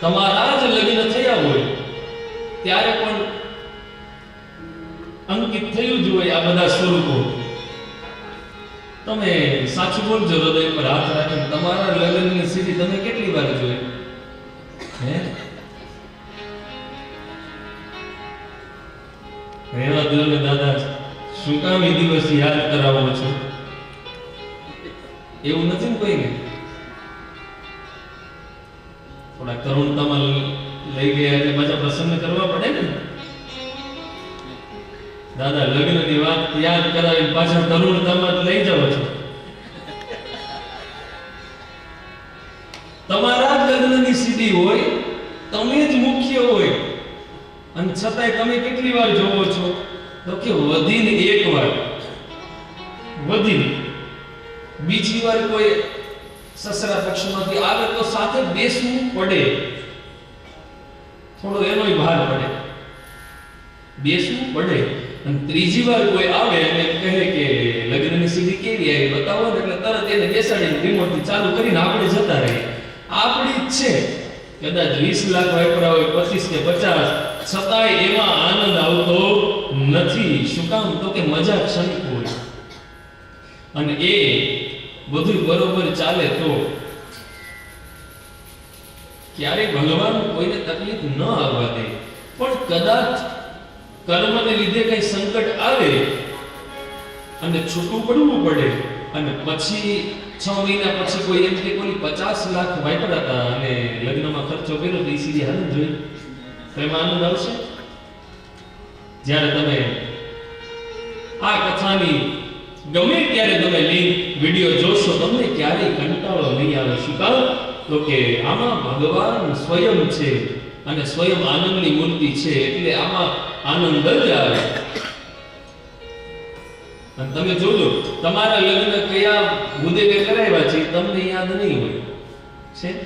તમારા જ લગ્ન થયા હોય, ત્યારે પણ અંકિત થયું જ હોય આ બધા સ્વરૂપો. તમે સાચું બોલજો, હૃદય પર હાથ રાખીને. તમારા લગ્નની સ્થિતિ તમે કેટલી વાર જોઈ? હે? રહેવા દો ને દાદા, શું કામ એ દિવસ યાદ કરાવો છો? એવું નથી ને કોઈને? થોડા કરુણતામાં લઈ ગયા એટલે પાછા પ્રસન્ન કરવા પડે ને. દાદા, લગ્નની વાત યાદ કરાવી પાછા કરુણતામાં લઈ જાઓ છો. તમારા લગ્નની સીડી હોય, તમે જ મુખ્ય હોય. અને છતાંય તમે કેટલી વાર જોવો છો? તો કે વધીને એક વાર. વધીને. બીજી વાર કોઈ સસરા પક્ષમાંથી આવે તો સાથે બેસવું પડે. થોડો એનોય ભાર પડે. બેસવું પડે. અને ત્રીજી વાર કોઈ આવે અને કહે કે લગ્નની સિદ્ધિ કેવી આવી બતાવો ને એટલે તરત એને બેસાડીને રિમોટથી ચાલુ કરીને આપણે જતા રહીએ. આપણી જ છે. કદાચ વીસ લાખ વાપરા હોય, પચીસ કે પચાસ, છતાંય એમાં આનંદ આવતો નથી. શું કામ? તો કે મજા ક્ષણિક હોય. અને એ બધું બરોબર ચાલે તો ક્યારેય ભગવાન કોઈને તકલીફ ન આવવા દે. પણ કદાચ કર્મને લીધે કઈ સંકટ આવે અને છૂટું પડવું પડે અને પછી છ મહિના પછી કોઈ એમ કે કોઈ પચાસ લાખ વાપરા હતા અને લગ્નમાં ખર્ચો કર્યો તો એ સીધી જોઈ તો એમાં આનંદ આવશે? જ્યારે તમે આ કથાની ગમે ત્યારે તમે લિંક, વીડિયો જોશો કામ તો કે આમાં ભગવાન સ્વયં છે અને સ્વયં આનંદની મૂર્તિ છે એટલે આમાં આનંદ જ આવે. અને તમે જોજો, તમારા લગ્ન કયા મુદ્દે કરાવ્યા છે, તમને યાદ નહીં હોય. છે?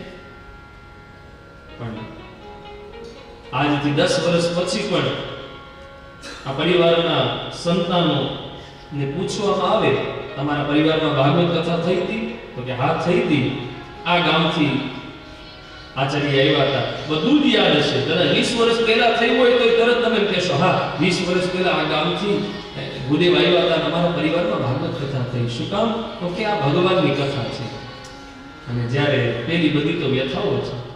પણ આજથી દસ વર્ષ પછી પણ આ પરિવારના સંતાનો ને પૂછવામાં આવે, તમારા પરિવારમાં ભાગવત કથા થઈ હતી? તો કે હા, થઈ હતી. આ ગામથી આચાર્ય આવ્યા હતા. બધું જ યાદ હશે. તને વીસ વર્ષ પહેલા થયું હોય તો તરત તમે કહેશો, હા, વીસ વર્ષ પહેલા આ ગામથી ગુદેવ આવ્યા હતા અમારા પરિવારમાં ભાગવત કથા થઈ. શું કામ? તો કે આ ભગવાનની કથા છે. અને જ્યારે પેલી બધી તો વ્યથાઓ છે